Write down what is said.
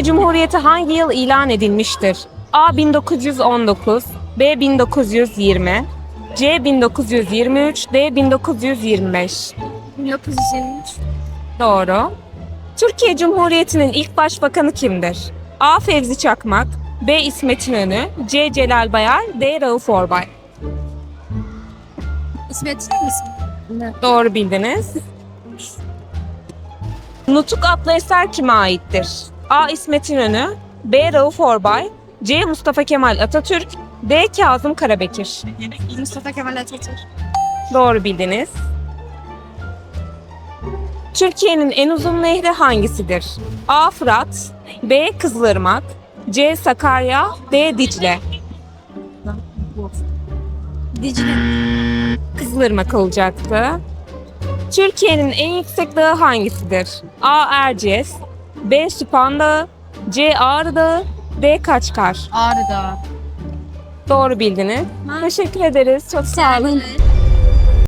Türkiye Cumhuriyeti hangi yıl ilan edilmiştir? A 1919, B 1920, C 1923, D 1925. 1923. Doğru. Türkiye Cumhuriyeti'nin ilk başbakanı kimdir? A. Fevzi Çakmak, B. İsmet İnönü, C. Celal Bayar, D. Rauf Orbay. İsmet misin? Doğru bildiniz. Nutuk adlı eser kime aittir? A. İsmet İnönü, B. Rauf Orbay, C. Mustafa Kemal Atatürk, D. Kazım Karabekir. Mustafa Kemal Atatürk. Doğru bildiniz. Türkiye'nin en uzun nehri hangisidir? A. Fırat, B. Kızılırmak, C. Sakarya, D. Dicle. Dicle. Kızılırmak olacaktı. Türkiye'nin en yüksek dağı hangisidir? A. Erciyes, B. Süphan Dağı, C. Ağrı Dağı, D. Kaçkar. Ağrı Dağı. Doğru bildiniz. Teşekkür ederiz. Çok sağ olun.